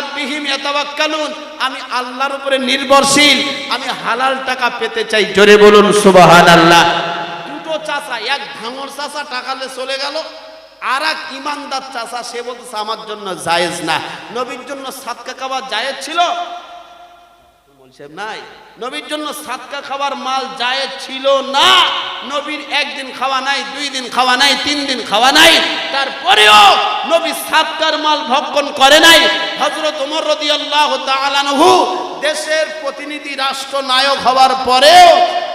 রাব্বিহিম আমি আল্লাহর উপরে নির্ভরশীল। আমি হালাল টাকা পেতে চাই। জোরে বলুন, সুবহানাল্লাহ। দুটো চাচা, এক ভাঙর চাচা টাকালে চলে গেল। আর এক ইমানদার চাচা, সে বলতেছে, আমার জন্য জায়েজ না। নবীর জন্য সাতকা খাওয়া জায়েজ ছিল। বলছে, নাই, নবীর জন্য সাতকা খাবার মাল যায় ছিল না। নবীর একদিন খাওয়া নাই, দুই দিন খাওয়া নাই, তিন দিন খাওয়া নাই। তারপরেও নবী সাতকার মাল ভক্ষণ করে নাই। হজরত ওমর রদি আল্লাহ দেশের প্রতিনিধি, রাষ্ট্রনায়ক হওয়ার পরেও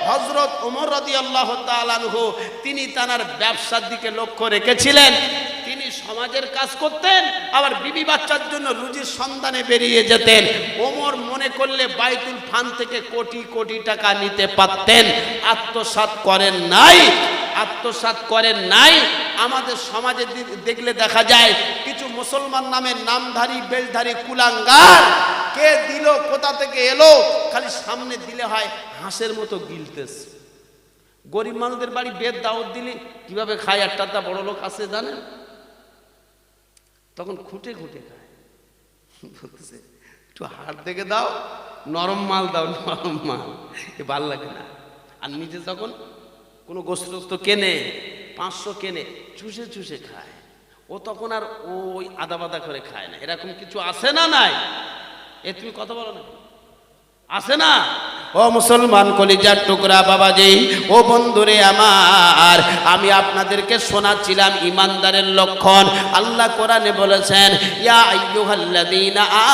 হজরত ওমর রদি আল্লাহ আনহু, তিনি তার ব্যবসার দিকে লক্ষ্য রেখেছিলেন। তিনি সমাজের কাজ করতেন, আবার বিবি বাচ্চার জন্য রুজির সন্ধানে বেরিয়ে যেতেন। ওমর মনে করলে বাইতুল ফান থেকে কোটি কোটি টাকা নিতে পারতেন। আত্মসাত করেন নাই আত্মসাত করেন নাই। আমাদের সমাজে দেখলে দেখা যায় কিছু মুসলমান নামের নামধারী বেলধারী কুলাঙ্গার। কে দিল, কোথা থেকে এলো, খালি সামনে দিলে হয় হাঁসের মতো গিলতেছে গরিব মানুষদের বাড়ি বেদ দাওয়াত দিলে, কীভাবে খায় একটা বড় লোক আছে জানেন তখন খুঁটে খুঁটে খায়। একটু হাড় দেখে দাও, নরম মাল দাও, নরম মাল। এ ভালো লাগে না। আর নিজে যখন কোনো গোস্ত কেনে, পাঁচশো কেনে চুষে চুষে খায়। ও তখন আর ওই আদা বাদা করে খায় না। এরকম কিছু আছে না নাই? এ তুমি কথা বলো না। আছে না? ও মুসলমান কলিজার টুকরা বাবাজি, ও বন্ধুরে আমার, আমি আপনাদেরকে শোনাচ্ছিলাম ইমানদারের লক্ষণ। আল্লাহ কোরআনে বলেছেন, ইয়া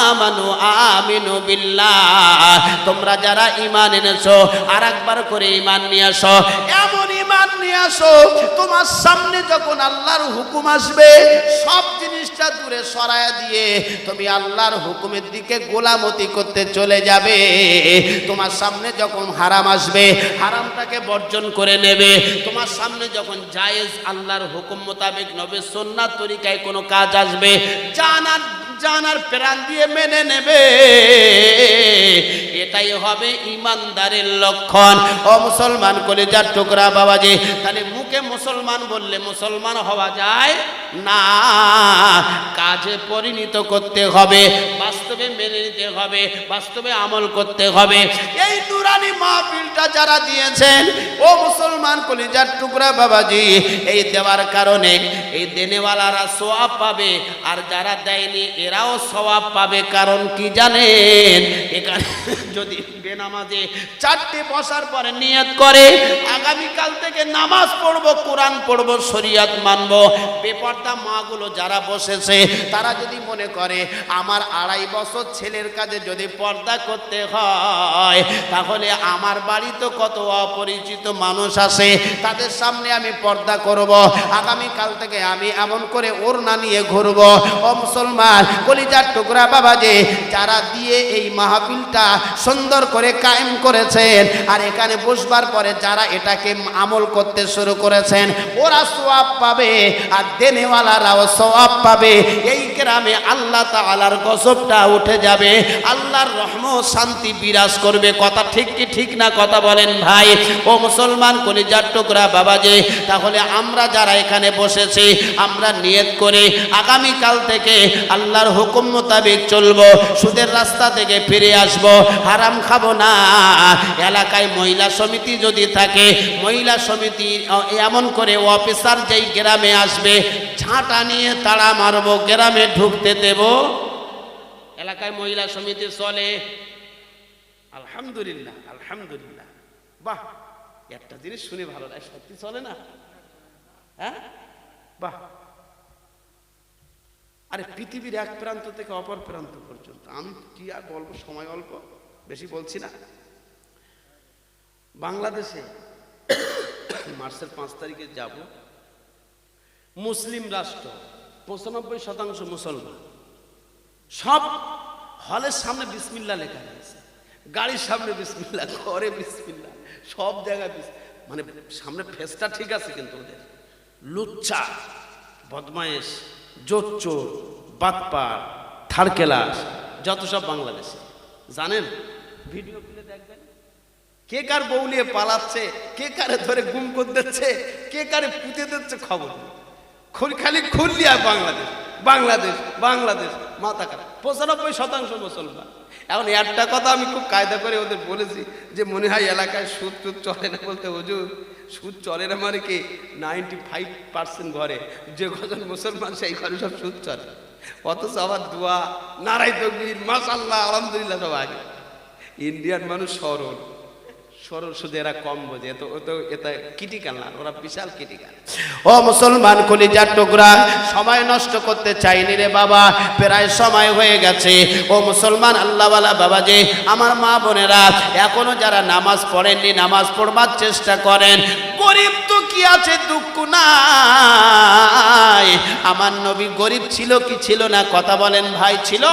আমানু আমিনু বিল্লাহ। তোমরা যারা ঈমান এনেছো, আরেকবার করে ঈমান নিয়ে আসো। এমন ঈমান নিয়ে আসো, তোমার সামনে যখন আল্লাহর হুকুম আসবে, সব জিনিসটা দূরে সরায়া দিয়ে তুমি আল্লাহর হুকুমের দিকে গোলামতি করতে চলে যাবে। তোমার সামনে যখন হারাম আসবে, হারামটাকে বর্জন করে নেবে। তোমার সামনে যখন জায়েজ আল্লাহর হুকুম মোতাবেক নবে সন্ন্যার তরিকায় কোনো কাজ আসবে, জানার জানার প্রাণ দিয়ে মেনে নেবে। এটাই হবে ইমানদারের লক্ষণ। ও মুসলমান করে যার টুকরা বাবাজি, তাহলে মুখে মুসলমান বললে মুসলমান হওয়া যায়? না, কাজে পরিণত করতে হবে, বাস্তবে মেনে নিতে হবে, বাস্তবে আমল করতে হবে। এই নুরানি মাহফিলটা যারা দিয়েছেন, ও মুসলমান কলিজার টুকরা বাবাজি, এই দেওয়ার কারণে এই দেনেওয়ালারা সোয়াব পাবে, আর যারা দেয়নি এরাও সওয়াব পাবে, কারণ কি জানেন? এখানে যদি বেনামাজে চারটে বসার পরে নিয়ত করে, আগামীকাল থেকে নামাজ পড়ব, কোরআন পড়ব, শরিয়াত মানবো, বেপর্দা মাগুলো যারা বসেছে, তারা যদি মনে করে, আমার আড়াই বছর ছেলের কাজে যদি পর্দা করতে হয়, তাহলে আমার বাড়ি তো কত অপরিচিত মানুষ আসে তাদের সামনে আমি পর্দা করব, আগামীকাল থেকে আমি এমন করে ওর না নিয়ে ঘুরব। ও মুসলমান কলিজার টুকরা বাবা যে যারা দিয়ে এই মাহফিলটা সুন্দর করে কায়েম করেছেন, আর এখানে বসবার পরে যারা এটাকে আমল করতে শুরু করেছেন, ওরা সোয়াব পাবে, আর দেনেওয়ালারাও সোয়াব পাবে। এই গ্রামে আল্লাহ তাআলার গজবটা উঠে যাবে, আল্লাহর রহম শান্তি বিরাজ করবে। কথা ঠিক কি ঠিক না কথা বলেন ভাই? ও মুসলমান কলিজার টুকরা বাবা যে তাহলে আমরা যারা এখানে বসেছি, আমরা নিয়ত করে, আগামীকাল থেকে আল্লাহর হুকুম মোতাবেক চলবো, সুদের রাস্তা থেকে ফিরে আসব, হারাম খাব না। এলাকায় মহিলা সমিতি যদি থাকে, মহিলা সমিতি এমন করে অফিসার যেই গ্রামে আসবে, ঝাঁটা নিয়ে তাড়া মারবো, গ্রামে ঢুকতে দেব। এলাকায় মহিলা সমিতি চলে। আলহামদুলিল্লাহ আলহামদুলিল্লাহ। বাহ, একটা জিনিস শুনে ভালো লাগে, সত্যি চলে না? হ্যাঁ? বাহ। আরে পৃথিবীর এক প্রান্ত থেকে অপর প্রান্ত পর্যন্ত। আমি কি আর বলব? সময় অল্প, বেশি বলছি না। বাংলাদেশে মার্চের পাঁচ তারিখে যাব। মুসলিম রাষ্ট্র, পঁচানব্বই শতাংশ মুসলমান। সব হলের সামনে বিসমিল্লা লেখা রয়েছে। গাড়ির সামনে বিসমিল্লা, ঘরে বিসমিল্লা, সব জায়গায় মানে সামনে ফেসটা ঠিক আছে কিন্তু ওদের। লুচ্চা, বদমায়েশ। জোচ্চোর বাতপার থারকেলাস যত সব বাংলাদেশে। জানেন? ভিডিও খুলে দেখবেন? কে কার বউ নিয়ে পালাচ্ছে, কে কারে ধরে গুম করতেছে কে কারে পুঁতে দিচ্ছে খবর খুল খালি খুললি আর বাংলাদেশ বাংলাদেশ বাংলাদেশ, মাথা খারাপ। পঁচানব্বই শতাংশ মুসলমান। এখন একটা কথা আমি খুব কায়দা করে ওদের বলেছি যে মনে হয় এলাকায় সুদ টুদ চলে না বলতে হুজুর, সুদ চলে না মানে কি নাইনটি ফাইভ পার্সেন্ট ঘরে, যে কজন মুসলমান সেই ঘরে সব সুদ চলে। অথচ আবার দোয়া নারাই তকবির মাসাল্লাহ আলহামদুলিল্লাহ সব আগে। ইন্ডিয়ান মানুষ সরল। সরল, শুধু এরা কম বোঝে। এত তো এটা কিটিকাল না, ওরা বিশাল কিটিকাল ও মুসলমান কলিজার টুকরা, সময় নষ্ট করতে চাইনি রে বাবা, প্রায় সময় হয়ে গেছে। ও মুসলমান আল্লাহওয়ালা বাবা যে, আমার মা বোনেরা, এখনও যারা নামাজ পড়েননি, নামাজ পড়বার চেষ্টা করেন, গরিব তো কি আছে, দুঃখ নাই। আমার নবী গরিব ছিল কি ছিল না, কথা বলেন ভাই, ছিল?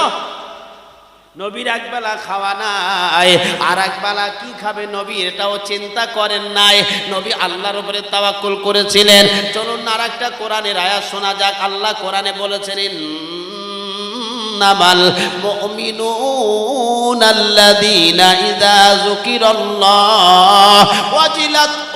নবীর একবেলা খাওয়া নাই আর একবেলা কি খাবে নবী এটাও চিন্তা করেন নাই। নবী আল্লাহর উপরে তাওয়াক্কুল করেছিলেন। চলুন আর একটা কোরআনের আয়াত শোনা যাক। আল্লাহ কোরআনে বলেছেন, ইন্নামাল মুমিনুনা আল্লাযীনা ইযা যুকিরাল্লাহ ওয়াজিলাত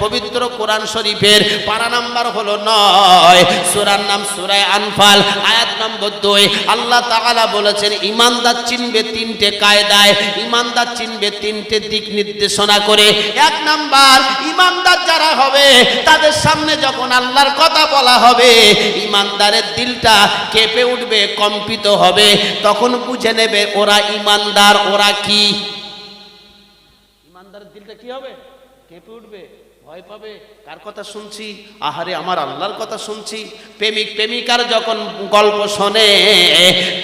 পবিত্র কোরআন শরীফের পারা নাম্বার হলো নয়। সূরার নাম সূরায়ে আনফাল, আয়াত নম্বর দুই। আল্লাহ তাআলা বলেছেন, ইমানদার চিনবে তিনটে কায়দায়, ইমানদার চিনবে তিনটে দিক নির্দেশনা করে। এক নাম্বার, ইমানদার যারা হবে, তাদের সামনে যখন আল্লাহর কথা বলা হবে, ইমানদারের দিলটা কেঁপে উঠবে, কম্পিত হবে। তখন বুঝে নেবে, ওরা ইমানদার, ওরা কি? ইমানদারের কি হবে? কেঁপে উঠবে, ভয় পাবে। কার কথা শুনছি? আহারে, আমার আল্লাহর কথা শুনছি। প্রেমিক, প্রেমিকার যখন গল্প শোনে,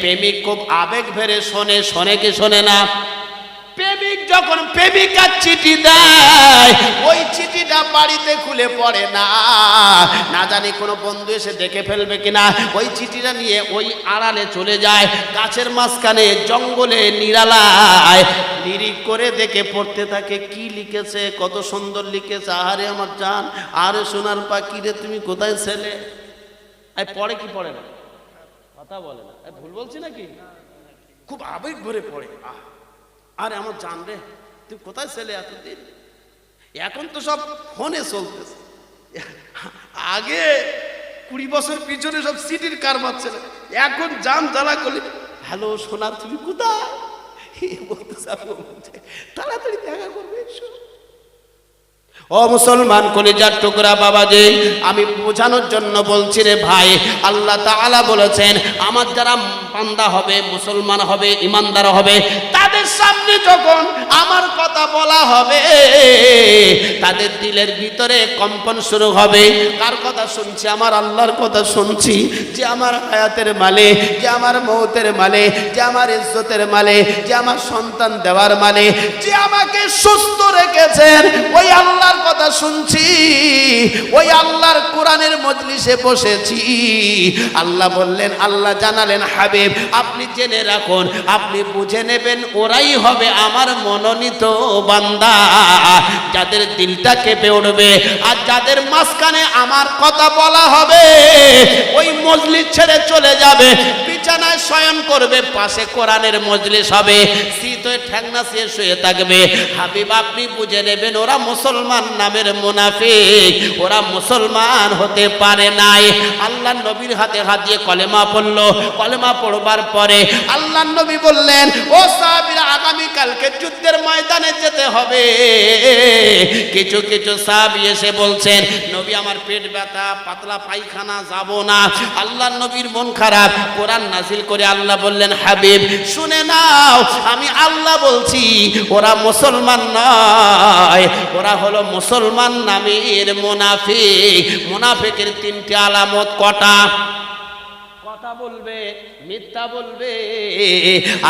প্রেমিক খুব আবেগ ভেরে শোনে শোনে কি শোনে না? প্রেমিক যখন প্রেমিকার চিঠি দেয়, ওই চিঠিটা বাড়িতে খুলে পড়ে না। না জানি কোনো বন্ধু এসে দেখে ফেলবে কিনা। ওই চিঠিটা নিয়ে ওই আড়ালে চলে যায়, গাছের মাঝখানে জঙ্গলে নিরালায়। নিরিখ করে দেখে পড়তে থাকে, কি লিখেছে, কত সুন্দর লিখেছে। আহারে আমার জান, আরে সোনার পাখি রে, তুমি কোথায় ছেলে? পড়ে কি পড়ে না? কথা বলে না। ভুল বলছি নাকি? খুব আবেগ ভরে পড়ে। আহ। আরে আমার জান রে, তুই কোথায় ছেলে এতদিন? এখন তো সব ফোনে চলতেছে। আগে কুড়ি বছর পিছনে সব সিটির কারবার ছিল এখন জান জ্বালা করলে, হ্যালো সোনার তুমি কোথায়? তাড়াতাড়ি দেখা করবে ও মুসলমান কলিজার টুকরা বাবা বাবাজি, আমি বোঝানোর জন্য বলছি রে ভাই, আল্লাহ তাআলা বলেছেন, আমার যারা বান্দা হবে, মুসলমান হবে, ইমানদার হবে, তাদের সামনে যখন আমার কথা বলা হবে, তাদের দিলের ভিতরে কম্পন শুরু হবে। কার কথা শুনছি? আমার আল্লাহর কথা শুনছি, যে আমার হায়াতের মালে, যে আমার মৌতের মালে, যে আমার ইজ্জতের মালে, যে আমার সন্তান দেওয়ার মালে, যে আমাকে সুস্থ রেখেছেন, ওই আল্লাহর কথা শুনছি, ওই আল্লাহর কোরআনের মজলিসে বসেছি। আল্লাহ বললেন, আল্লাহ জানালেন, হাবিব, আপনি জেনে রাখুন, আপনি বুঝে নেবেন, ওরাই হবে আমার মনোনীত বান্দা। যাদের দিলটা কেঁপে উঠবে, আর যাদের মাঝখানে আমার কথা বলা হবে, ওই মজলিস ছেড়ে চলে যাবে, বিছানায় শয়ন করবে, পাশে কোরআনের মজলিস হবে শীত হয়ে ঠ্যাংনা শুয়ে থাকবে। হাবিব, আপনি বুঝে নেবেন, ওরা মুসলমান নামের মুনাফিক, ওরা মুসলমান হতে পারে নাই। আল্লাহ নবীর হাতে হাত দিয়ে কলেমা পড়ল। কলেমা পড়বার পরে আল্লাহ নবী বললেন, ও সাহাবীরা, আগামী কালকে যুদ্ধের ময়দানে যেতে হবে। কিছু কিছু সাহাবী এসে বলছেন, নবী, আমার পেট ব্যথা, পাতলা পায়খানা, যাব না। আল্লাহ নবীর মন খারাপ। কোরআন নাজিল করে আল্লাহ বললেন, হাবিব, শুনে নাও, আমি আল্লাহ বলছি, ওরা মুসলমান নয়, ওরা হলো মুসলমান নামের মুনাফিক। মুনাফিকের তিনটি আলামত কটা? কথা বলবে মিথ্যা বলবে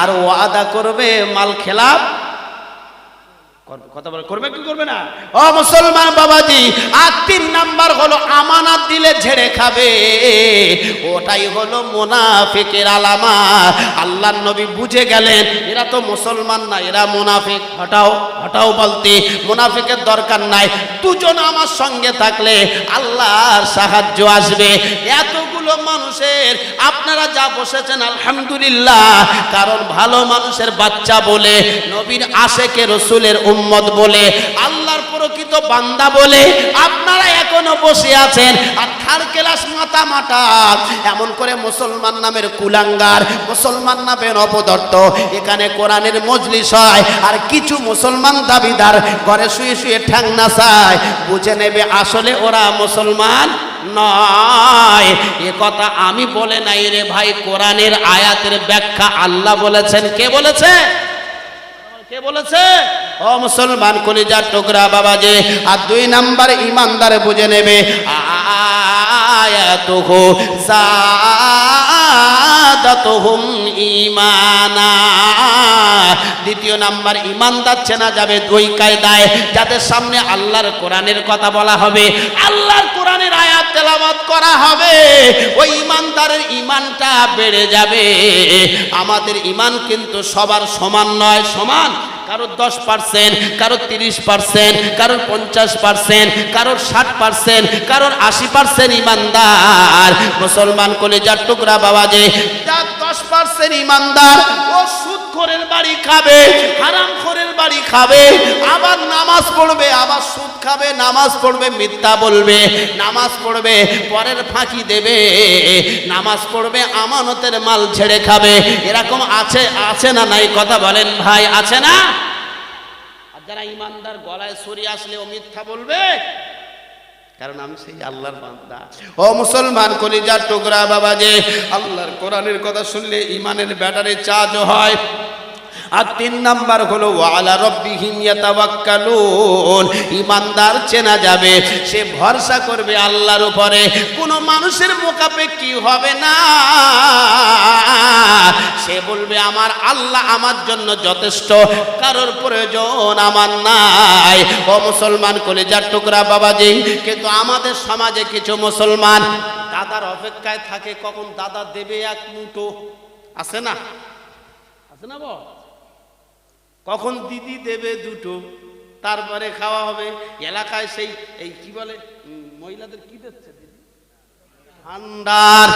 আর ওয়াদা করবে মাল খেলাপ? কথা বলে, করবে কি করবে না? ও মুসলমান বাবাজি, আর তিন নাম্বার হলো আমানাত দিলে ঝেড়ে খাবে। ওটাই হলো মুনাফিকের আলামা আল্লাহ নবী বুঝে গেলেন, এরা তো মুসলমান না, এরা মুনাফিক। হটাও হটাও বলতে, মুনাফিকের দরকার নাই। দুজন আমার সঙ্গে থাকলে আল্লাহর সাহায্য আসবে। এতগুলো মানুষের, আপনারা যা বসেছেন, আলহামদুলিল্লাহ। কারণ ভালো মানুষের বাচ্চা বলে নবীর আশেকে রসুলের উম্মত বলে, আল্লাহর প্রকৃত বান্দা বলে, আপনারা এখনও বসে আছেন। আর থার্ড ক্লাস মাথা মাটা এমন করে মুসলমান নামের কুলাঙ্গার, মুসলমান নামের অপদর্থ, এখানে কোরআনের মজলিস হয়, আর কিছু মুসলমান দাবিদার ঘরে শুয়ে শুয়ে ঠ্যাং নাচায়। বুঝে নেবে আসলে ওরা মুসলমান নয়। এ কথা আমি বলে নাই রে ভাই, কোরআনের আয়াতের ব্যাখ্যা আল্লাহ বলেছেন। কে বলেছে? কে বলেছে ও মুসলমান কলিজার টুকরা বাবা যে আর দুই নাম্বার ইমানদার বুঝে নেবে আয়াতুহু জাদাতুহুম ঈমানা। দ্বিতীয় নাম্বার ঈমানদার চেনা যাবে দুই কায়দায়। যাদের সামনে আল্লাহর কোরআনের কথা বলা হবে, আল্লাহর কোরআনের আয়াত তেলাওয়াত করা হবে, ওই ইমানদারের ইমানটা বেড়ে যাবে। আমাদের ইমান কিন্তু সবার সমান নয়, সমান কারোর দশ পার্সেন্ট কারোর তিরিশ পার্সেন্ট কারও পঞ্চাশ পার্সেন্ট কারোর ষাট পার্সেন্ট কারোর আশি পার্সেন্ট ইমানদার। মুসলমান কলেজার টুকরা বাবা যে, যার দশ পার্সেন্ট ইমানদার, ও খোরের বাড়ি খাবে, হারাম খোরের বাড়ি খাবে, আবার নামাজ পড়বে, আবার সুদ খাবে, নামাজ পড়বে, মিথ্যা বলবে, নামাজ পড়বে, পরের ফাঁকি দেবে, নামাজ পড়বে, আমানতের মাল ছেড়ে খাবে, এরকম আছে আছে না নাই কথা বলেন ভাই, আছে না? যারা ইমানদার গলায় সরি আসলে ও মিথ্যা বলবে কারণ আমি সেই আল্লাহর বান্দা। ও মুসলমান, কলিজার টুকরা বাবা যে আল্লাহর কোরআনের কথা শুনলে ইমানের ব্যাটারি চার্জ হয়। আর তিন নাম্বার হলো, ওয়ালা রব্বিহিম ইয়াতাওয়াক্কালুন। ইমানদার চেনা যাবে, সে ভরসা করবে আল্লাহর উপরে। কোনো মানুষের মোকাপেক্ষি হবে না। সে বলবে, আমার আল্লাহ আমার জন্য যথেষ্ট, কারোর প্রয়োজন আমার নাই। ও মুসলমান কলেজার টুকরা বাবাজি, কিন্তু আমাদের সমাজে কিছু মুসলমান দাদার অপেক্ষায় থাকে, কখন দাদা দেবে এক মুঠো? আছে না? আছে না বল? কখন দিদি দেবে দুটো, তারপরে খাওয়া হবে। এলাকায় সেই, এই কি বলে মহিলাদের কি দিচ্ছে ঠান্ডার,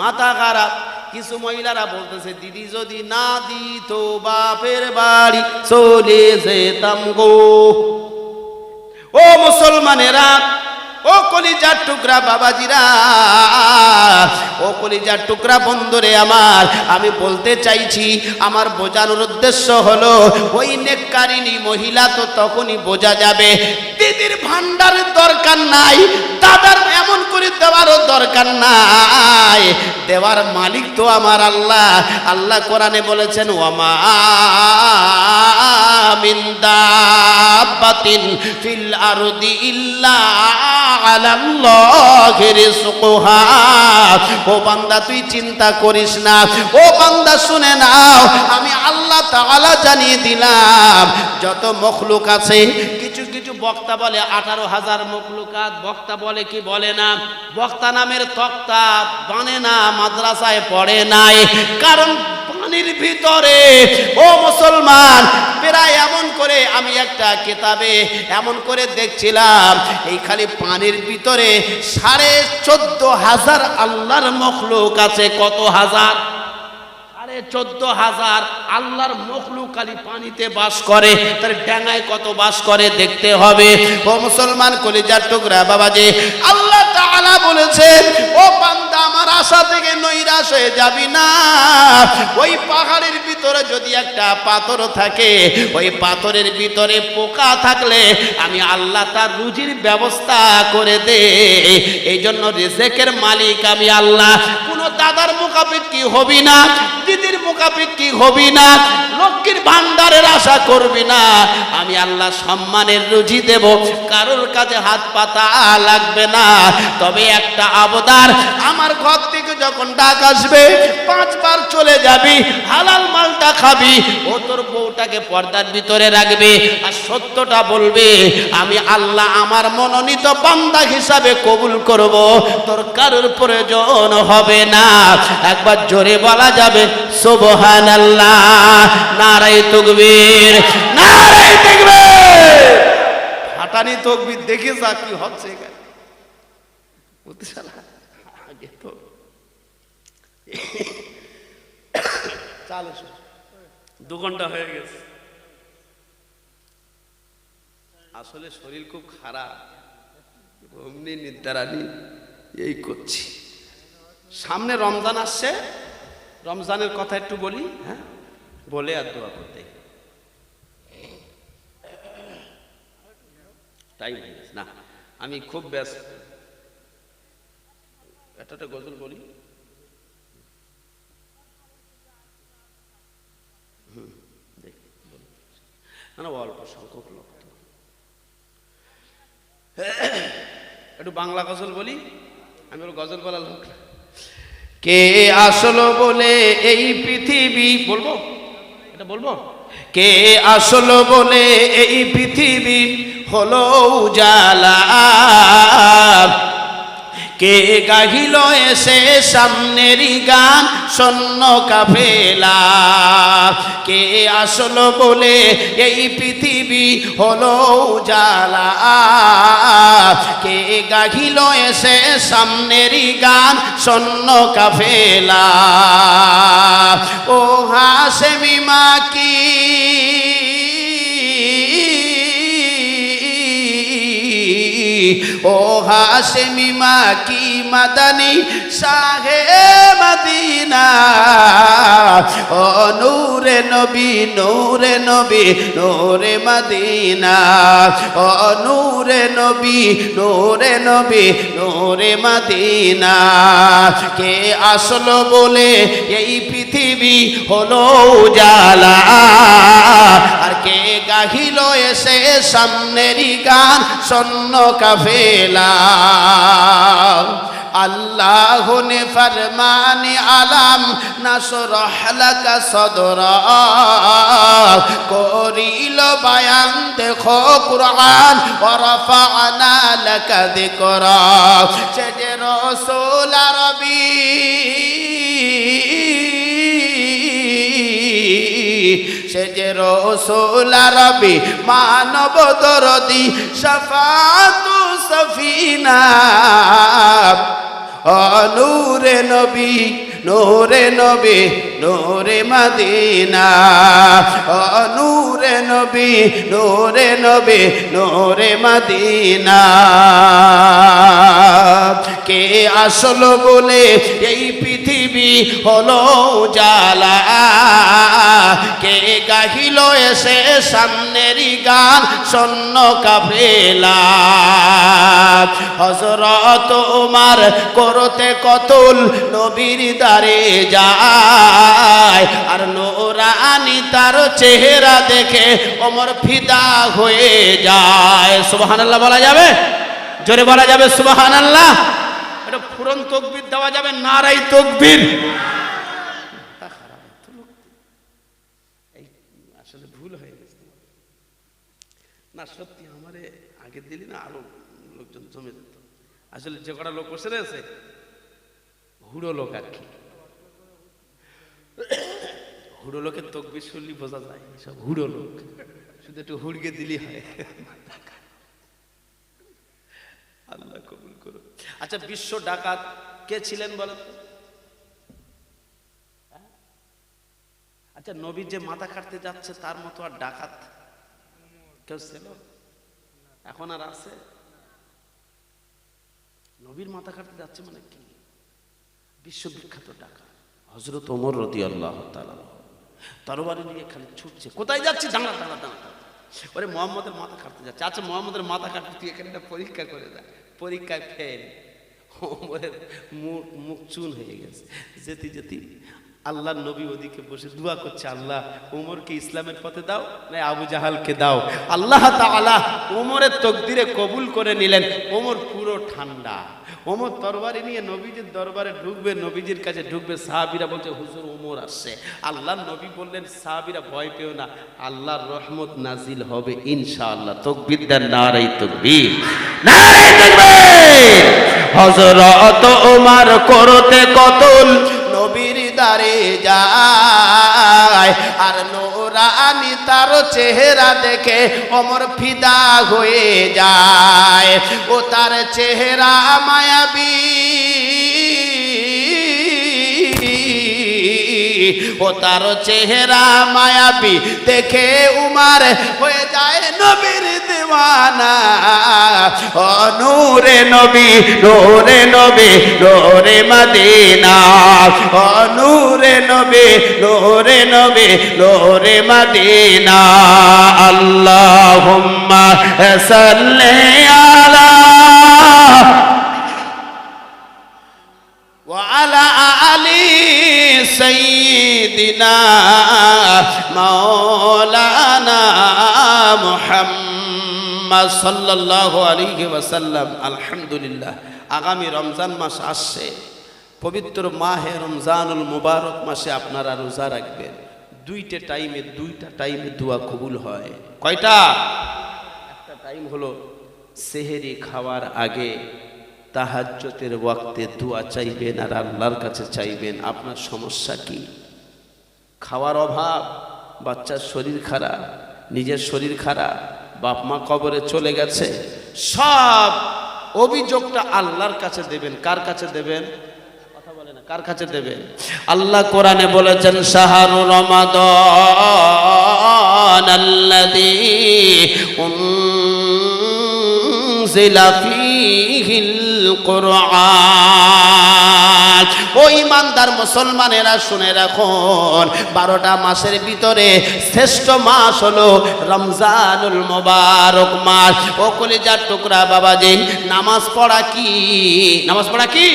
মাথা খারাপ। কিছু মহিলারা বলতেছে, দিদি যদি না দিত বাপের বাড়ি, চলে যেতাম গো। ও মুসলমানেরা ও কলিজার টুকরা বাবাজিরা, ও কলিজার টুকরা বন্ধুরে আমার, আমি বলতে চাইছি, আমার বোঝানোর উদ্দেশ্য হলো, ওই নেককারিনী মহিলা তো তখনই বোঝা যাবে, দিদির ভান্ডারের দরকার নাই, দাদার এমন করে দেওয়ারও দরকার নাই, দেওয়ার মালিক তো আমার আল্লাহ আল্লাহ কোরআনে বলেছেন ওয়ামা মিন দাব্বাতিন ফিল আরদি ইল্লা আলাল্লাহি রিজকুহা ও বান্দা, তুই চিন্তা করিস না। ও বান্দা, শুনে নাও, আমি আল্লাহ তাআলা জানিয়ে দিলাম, যত মখলুক আছে, কিছু কিছু বক্তা বলে আঠারো হাজার মখলুকাত, বক্তা বলে কি বলে না? বক্তা নামের তক্তা বানে না, মাদ্রাসায় পড়ে নাই। কারণ পানির ভিতরে, ও মুসলমান, প্রায় এমন করে আমি একটা কিতাবে এমন করে দেখছিলাম এই খালি পানির ভিতরে সাড়ে চোদ্দ হাজার আল্লাহর মখলুক আছে, কত হাজার? সাড়ে চোদ্দ হাজার আল্লাহর মখলুক খালি পানিতে বাস করে। তার ডাঙায় কত বাস করে দেখতে হবে। ও মুসলমান, কলিজার টুকরা, বাবাজি, আল্লাহ তাআলা বলেছেন, ও বান্দা, আমার আশা থেকে নৈরাশ হয়ে যাবি না। ওই পাহাড়ের ভিতরে যদি একটা পাথর থাকে, ওই পাথরের ভিতরে পোকা থাকলে আমি আল্লাহ তার রুজির ব্যবস্থা করে দে। এই জন্য রেজেকের মালিক আমি আল্লাহ। কোনো দাদার মোকাপেক্ষি হবি না, দিদির মোকাপেক্ষি হবি না, লক্ষ্মীর ভান্ডারের আশা করবি না। আমি আল্লাহ সম্মানের রুজি দেব, কারোর কাছে হাত পাতা লাগবে না। তবে একটা আবদার, আমার ঘর থেকে যখন ডাক আসবে, পাঁচবার চলে যাবি, হালাল মালটা খাবি, ও তোর বউটাকে পর্দার ভিতরে রাখবে আর সত্যটা বলবে, আমি আল্লাহ আমার মনোনীত বান্দা হিসাবে কবুল করব, তোর কারোর প্রয়োজন হবে না। একবার জোরে বলা যাবে সুবহান আল্লাহ নারাই তকবীর নারাই তকবীর। হাঁটানি তকবীর দেখে যা কি হচ্ছে এখানে। আগে তো। চালু দু ঘণ্টা হয়ে গেছে। আসলে শরীর খুব খারাপ। নিদ্রানি এই করছি। সামনে রমজান আসছে, রমজানের কথা একটু বলি হ্যাঁ? বলে আর দোয়া করতে। গেছে, না, আমি খুব ব্যস্ত। একটা গজল বলি। না অল্প সংখ্যক লোক একটু বাংলা গজল বলি। আমি গজল বলা লোক না। কে আসলো বলে এই পৃথিবী? বলব? এটা বলব? কে আসলো বলে এই পৃথিবী হলো উজালা। কে গাহিল এসে সামনেরই গান? শূন্য কাফেলা। কে আসলো বলে এই পৃথিবী হলো উজালা? কে গাহিল এসে সামনেরই গান? শূন্য কাফেলা। ও হাসেমি মা কি ও হাসেমি মা কি মাদানি শাহে মদিনা। ও নূরে নবী নূরে নবী, নূরে মদিনা। ও নূরে নবী নূরে নবী, নূরে মদিনা। কে আসলো বলে এই পৃথিবী হলো উজালা। কে গাহিল এসে সামনেরই গান শূন্য কাফেলা। আল্লাহ নে ফরমানে আলাম, নাসর হালাকা সদর। করিল বায়ান, দেখো কুরআন ওরফানা লাকা যিকরা। সে যে রসুল আরবি সে যে রসুল আরবি মানব দরদি সফাতু সফিনা। নূরে নবী নূরে নবী নূরে মদিনা, ও নূরে নবী নূরে নবী, নূরে মদিনা। কে আসলো বলে এই পৃথিবী হলো জালা কে গাহিল এসে সামনেরই গান শূন্য কাফেলা? হজরত উমার করতে কতল নবীর দারে যায়। আর নোরানি তার চেহারা দেখে ওমর ফিদা হয়ে যায়। সুবহানাল্লাহ বলা যাবে? জোরে বলা যাবে সুবহানাল্লাহ? এটা ফুরন তকবির, দেওয়া যাবে নারাই তকবির। সত্যি আমারে আগে দিলি না, আরও লোকজন জমে যেত। আসলে যে কটা লোক বসে রয়েছে, হুড়ো লোক আর কি। হুড়ো লোকের তকবির শুনলি বোঝা যায় সব হুড়ো লোক। শুধু একটু হুড়কে দিলি হয়। আল্লাহ কবুল করো আচ্ছা বিশ্ব ডাকাত কে ছিলেন বলেন হ্যাঁ? আচ্ছা নবী যে মাথা কাটতে যাচ্ছে, তার মতো আর ডাকাত কেউ ছিল? এখন আর আছে? নবীর মাথা কাটতে যাচ্ছে মানে কি? বিশ্ববিখ্যাত ডাকাত। হজরত ওমর রদি আল্লাহ তরবারি নিয়ে খালি ছুটছে। কোথায় যাচ্ছে? দাঁড়া দাঁড়া দাঁড়া। ওরে মোহাম্মদের মাথা কাটতে যাচ্ছে। আচ্ছা মোহাম্মদের মাথা কাটতে তুই এখানে পরীক্ষা করে দেয় পরীক্ষায় ফেল ওমরের মুখ মুখ চুন হয়ে গেছে। যেতে যেতে। আল্লাহ নবী ওদিকে বসে দোয়া করছে, আল্লাহ ওমরকে ইসলামের পথে দাও, না আবু জাহালকে দাও। আল্লাহ তাআলা ওমরের তকদিরে কবুল করে নিলেন। ওমর পুরো ঠান্ডা। ওমর তরবারি নিয়ে নবীজির দরবারে ঢুকবে, নবীজির কাছে ঢুকবে, সাহাবিরা বলছে, হুজুর ওমর আসছে। আল্লাহ নবী বললেন, সাহাবিরা ভয় পেও না, আল্লাহর রহমত নাজিল হবে, ইনশাআল্লাহ। তকবির দেন নারাই তকবির। হযরত ওমর করতে কতল দারে যায়। আর নোরানি তার চেহারা দেখে অমর ফিদা হয়ে যায়। ও তার চেহারা মায়াবী। ও তার চেহারা মায়াবী দেখে উমার হয়ে যায় নবীর দেওয়ানা ও নূরে নবী নূরে নবী নূরে মদিনা ও নূরে নবী নূরে নবী নূরে মদিনা আল্লাহুম্মা সাল্লি আলা وعلى آل سيدنا مولانا محمد صلى الله عليه وسلم আলহামদুলিল্লাহ আগামী রমজান মাস আসছে পবিত্র মাহে রমজানুল মুবারক মাসে আপনারা রোজা রাখবেন দুইটা টাইমে দুইটা টাইমে দোয়া কবুল হয় কয়টা একটা টাইম হলো সেহেরি খাওয়ার আগে তাহাজ্জতের ওয়াক্তে দোয়া চাইবেন আর আল্লাহর কাছে চাইবেন আপনার সমস্যা কি খাওয়ার অভাব, বাচ্চার শরীর খারাপ, নিজের শরীর খারাপ বাপ মা কবরে চলে গেছে, সব অভিযোগটা আল্লাহর কাছে দেবেন। কার কাছে দেবেন? কার কাছে দেবেন? আল্লাহ কোরআনে বলেছেন, শাহরু রমাদান আল্লাযী উনজিলা ফীহিল কোরআন ও ইমানদার মুসলমানেরা, শুনে রাখুন, বারোটা মাসের ভিতরে শ্রেষ্ঠ মাস হলো রমজানুল মোবারক মাস। ও কলিজার টুকরা, বাবাজি, নামাজ পড়া কি? নামাজ পড়া কি?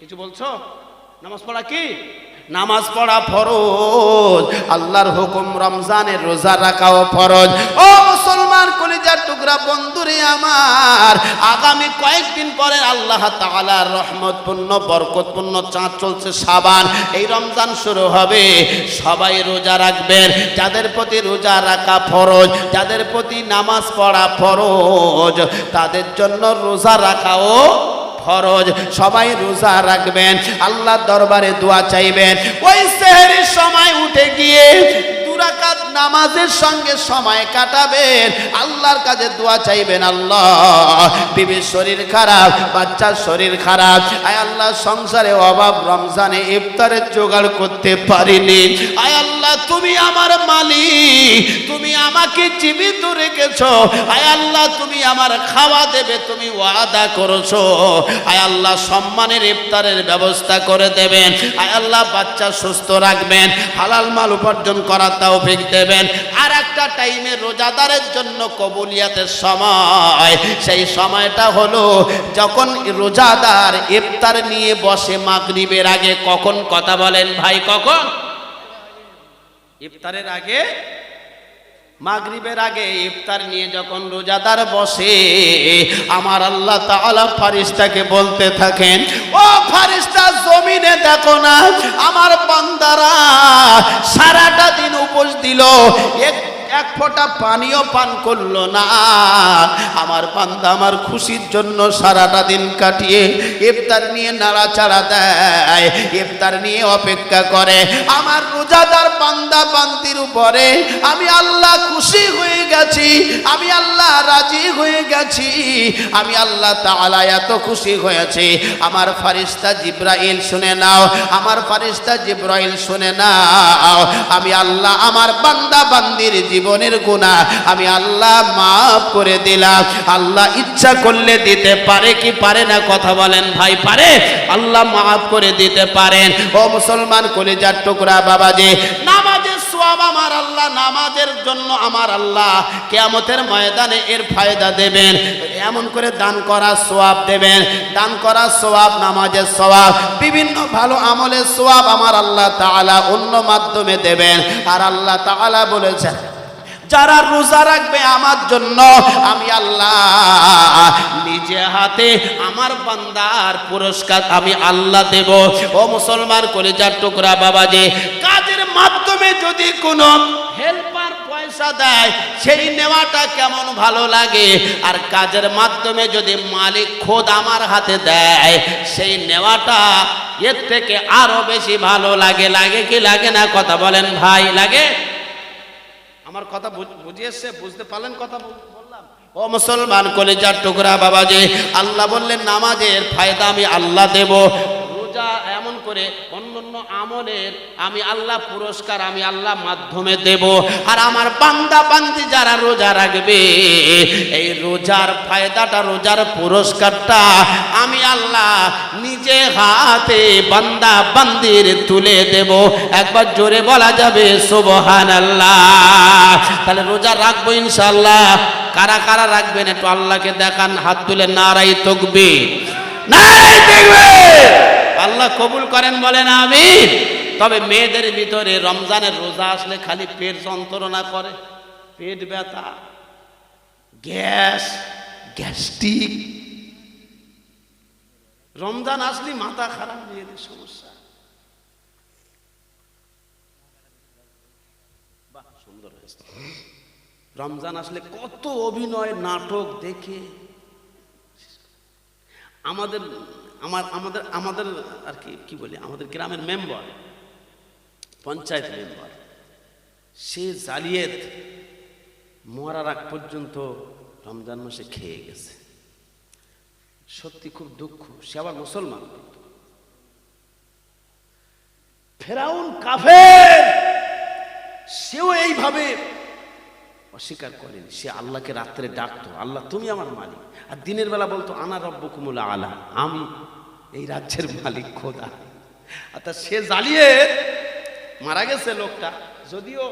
কিছু বলছো? নামাজ পড়া কি? নামাজ পড়া ফরজ, আল্লাহর হুকুম রমজানের রোজা রাখাও ফরজ। ও মুসলমান, কলিজার টুকরা বন্ধুরে আমার, আগামী কয়েকদিন পরে আল্লাহ তাআলার রহমতপূর্ণ, বরকতপূর্ণ চাঁদ চলছে সাবান। এই রমজান শুরু হবে, সবাই রোজা রাখবেন। যাদের প্রতি রোজা রাখা ফরজ, যাদের প্রতি নামাজ পড়া ফরজ, তাদের জন্য রোজা রাখাও ফরজ সবাই রোজা রাখবেন আল্লাহ দরবারে দোয়া চাইবেন। ওই সেহের সময় উঠে গিয়ে দুরাকাত নামাজের সঙ্গে সময় কাটাবেন। আল্লাহর কাছে দোয়া চাইবেন, আল্লাহ। বিবির শরীর খারাপ, বাচ্চার শরীর খারাপ। আয় আল্লাহ, সংসারে অভাব, রমজানে ইফতারের জোগাড় করতে পারিনি। আয় আল্লাহ, তুমি আমার মালিক, তুমি আমাকে জীবিত রেখেছো। আয় আল্লাহ, তুমি আমার খাওয়া দেবে, তুমি ওয়াদা করেছ। আয় আল্লাহ, সম্মানের ইফতারের ব্যবস্থা করে দেবেন। আয় আল্লাহ, বাচ্চা সুস্থ রাখবেন। হালাল মাল উপার্জন করার তৌফিক দেবেন। আর একটা টাইমে রোজাদারের জন্য কবুলিয়াতের সময়। সেই সময়টা হলো যখন রোজাদার ইফতার নিয়ে বসে মাগরিবের আগে কখন কথা বলেন ভাই, কখন? ইফতারের আগে মাগরিবের আগে ইফতার নিয়ে যখন রোজাদার বসে, আমার আল্লাহ তাআলা ফারিস্তাকে বলতে থাকেন, ও ফারিস্তা, জমিনে দেখো না, আমার বান্দারা সারাটা দিন উপোস দিল এক এক ফোঁটা পানিও পান করল না। আমার পান্দা আমার খুশির জন্য সারাটা দিন কাটিয়ে ইফতার নিয়ে নাড়াচাড়া দেয়, ইফতার নিয়ে অপেক্ষা করে। আমার রোজাদার পান্দা পান্তির উপরে আমি আল্লাহ খুশি হয়ে গেছি, আমি আল্লাহ রাজি হয়ে গেছি, আমি আল্লাহ তাআলা এত খুশি হয়েছে। আমার ফারিস্তা জিব্রাইল শুনে নাও, আমার ফারিস্তা জিব্রাইল শুনে নাও, আমি আল্লাহ আমার বান্দা বান্দির জীবনের গুণা আমি আল্লাহ মাফ করে দিলাম। আল্লাহ ইচ্ছা করলে দিতে পারে কি পারে না কথা বলেন ভাই, পারে? আল্লাহ মাফ করে দিতে পারেন। ও মুসলমান কলিজার টুকরা বাবাজি, নামাজের সোয়াব আমার আল্লাহ, নামাজের জন্য আমার আল্লাহ কেয়ামতের ময়দানে এর ফায়দা দেবেন। এমন করে দান করা সোয়াব দেবেন। দান করা সোয়াব, নামাজের সোয়াব, বিভিন্ন ভালো আমলের সোয়াব আমার আল্লাহ তাআলা অন্য মাধ্যমে দেবেন। আর আল্লাহ তাআলা বলেছেন যারা রোজা রাখবে আমার জন্য, আমি আল্লাহ নিজে হাতে আমার বান্দার পুরস্কার আমি আল্লাহ দেব। ও মুসলমান কলেজার টুকরা বাবা যে কাজের মাধ্যমে যদি কোনো হেল্পার পয়সা দেয়, সেই নেওয়াটা কেমন ভালো লাগে? আর কাজের মাধ্যমে যদি মালিক খোদ আমার হাতে দেয়, সেই নেওয়াটা এর থেকে আরও বেশি ভালো লাগে। লাগে কি লাগে না? কথা বলেন, ভাই, লাগে? আমার কথা বুঝ- বুঝিয়েছে বুঝতে পারলেন কথা বল- বললাম। ও মুসলমান কলেজার টুকরা বাবাজি, আল্লাহ বললেন, নামাজের ফায়দা আমি আল্লাহ দেব। এমন করে অন্য অন্য আমলের আমি আল্লাহ পুরস্কার, আমি আল্লাহ মাধ্যমে দেব। আর আমার বান্দা বান্দি যারা রোজা রাখবে, এই রোজার ফায়দাটা, রোজার পুরস্কারটা আমি আল্লাহ নিজে হাতে বান্দা বান্দির তুলে দেব। একবার জোরে বলা যাবে সুবহান আল্লাহ তাহলে রোজা রাখব ইনশাল্লাহ কারা কারা রাখবেন একটু আল্লাহকে দেখান, হাত তুলে নারাই তকবি নারাই তকবি আল্লাহ কবুল করেন বলেন আমি তবে মেয়েদের ভিতরে রমজানের রোজা আসলে খালি পেট যন্ত্রণা করে। পেট ব্যথা, গ্যাস, গ্যাস্ট্রিক। রমজান আসলে মাথা খারাপ, মেয়েদের সমস্যা। সুন্দর হয়েছে। রমজান আসলে কত অভিনয়, নাটক দেখে। আমাদের আমার, আমাদের আমাদের আর কি কি বলি, আমাদের গ্রামের মেম্বার পঞ্চায়েত মেম্বার সে জালিয়েত মরার আগ পর্যন্ত রমজান মাসে খেয়ে গেছে। সত্যি খুব দুঃখ, সে আবার মুসলমান। ফেরাউন কাফের, সেও এইভাবে অস্বীকার করেন। সে আল্লাহকে রাত্রে ডাকতো, আল্লাহ, তুমি আমার মালিক। আর দিনের বেলা বলতো, আনা রব্য কুমুল আলা, আমি এই রাজ্যের মালিক, খোদা। অর্থাৎ সে জ্বালিয়ে মারা গেছে লোকটা। যদিও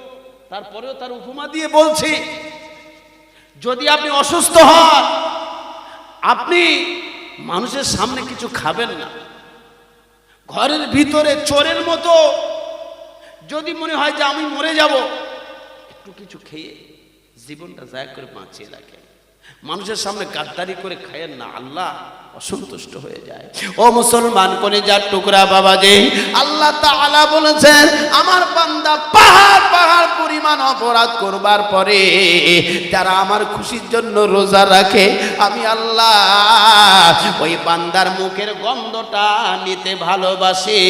তারপরেও তার উপমা দিয়ে বলছি, যদি আপনি অসুস্থ হন, আপনি মানুষের সামনে কিছু খাবেন না। ঘরের ভিতরে চোরের মতো যদি মনে হয় যে আমি মরে যাব, একটু কিছু খেয়ে জীবনটা জায়গা করে বাঁচিয়ে রাখেন। মানুষের সামনে গাদ্দারি করে খায়েন না আল্লাহ অসন্তুষ্ট হয়ে যায়। ও মুসলমান কোনে যার টুকরা বাবা যে আল্লাহ তাআলা বলেছেন, আমার বান্দা পাহাড় পাহাড় পরিমাণ অপরাধ করবার পরে যারা আমার খুশির জন্য রোজা রাখে, আমি আল্লাহ ওই বান্দার মুখের গন্ধটা নিতে ভালোবাসি।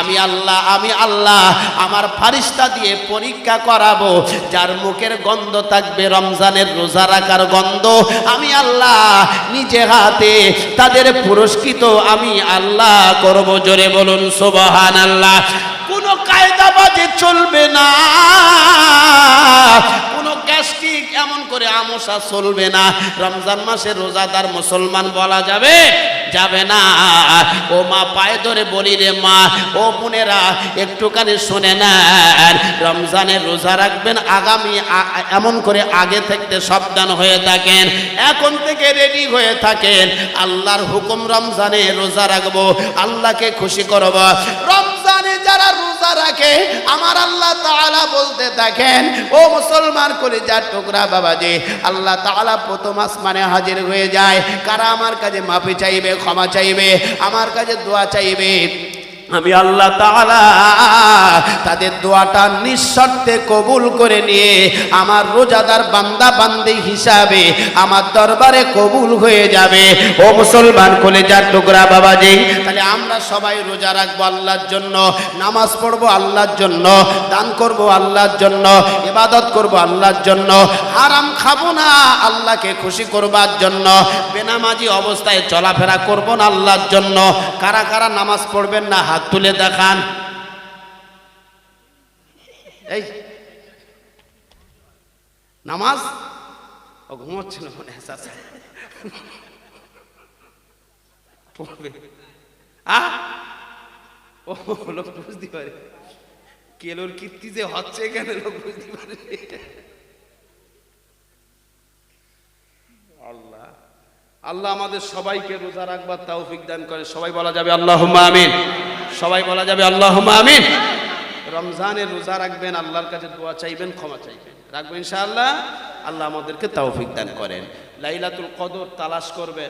আমি আল্লাহ আমি আল্লাহ আমার ফারিস্তা দিয়ে পরীক্ষা করাবো, যার মুখের গন্ধ থাকবে রমজানের রোজা রাখার গন্ধ। আমি আল্লাহ নিজে হাতে তাদের পুরস্কৃত আমি আল্লাহ করব। জোরে বলুন সোবাহান আল্লাহ কোনো কায়দাবাজে চলবে না। কোনো গ্যাস্ট্রিক এমন করে আমসা চলবে না। রমজান মাসে রোজাদার মুসলমান বলা যাবে যাবে না। ও মা পায়ে ধরে বলি রে মা, ও বোনেরা, একটুখানি শুনে নেন। রমজানের রোজা রাখবেন, আগামী এমন করে আগে থাকতে সাবধান হয়ে থাকেন। এখন থেকে রেডি হয়ে থাকেন। আল্লাহর হুকুম রমজানে রোজা রাখব, আল্লাহকে খুশি করব। রমজানে যারা রোজা রাখে, আমার আল্লাহ তাআলা বলতে থাকেন, ও মুসলমান করে যার টুকরা বাবাজি, আল্লাহ তাআলা প্রথম আসমানে হাজির হয়ে যায়। কারা আমার কাছে মাফি চাইবে, ক্ষমা চাইবে, আমার কাছে দোয়া চাইবে? আমি আল্লাহ তাদের দোয়াটা নিঃশর্তে কবুল করে নিয়ে আমার রোজাদার বান্দা বান্দি হিসাবে আমার দরবারে কবুল হয়ে যাবে। ও মুসলমান কোলে যার টুকরা বাবাজি, তাহলে আমরা সবাই রোজা রাখব আল্লাহর জন্য, নামাজ পড়ব আল্লাহর জন্য, দান করব আল্লাহর জন্য, ইবাদত করব আল্লাহর জন্য, হারাম খাব না আল্লাহকে খুশি করবার জন্য, বেনামাজি অবস্থায় চলাফেরা করব না আল্লাহর জন্য। কারা কারা নামাজ পড়বেন না তুলে দেখান। এই, নামাজ? ও ঘুমোচ্ছিল মনে হয়, চাচা। পড়বে। আ? ও বুঝতে পারে। কেলোর কীর্তি যে হচ্ছে বুঝতে পারে। আল্লাহ আমাদের সবাইকে রোজা রাখবার তৌফিক দান করে। সবাই বলা যাবে আল্লাহ আমিন। সবাই বলা যাবে আল্লাহ আমিন। রমজানের রোজা রাখবেন, আল্লাহর কাছে দোয়া চাইবেন, ক্ষমা চাইবেন। রাখবেন ইনশাআল্লাহ। আল্লাহ আমাদেরকে তৌফিক দান করেন। লাইলাতুল কদর তালাশ করবে।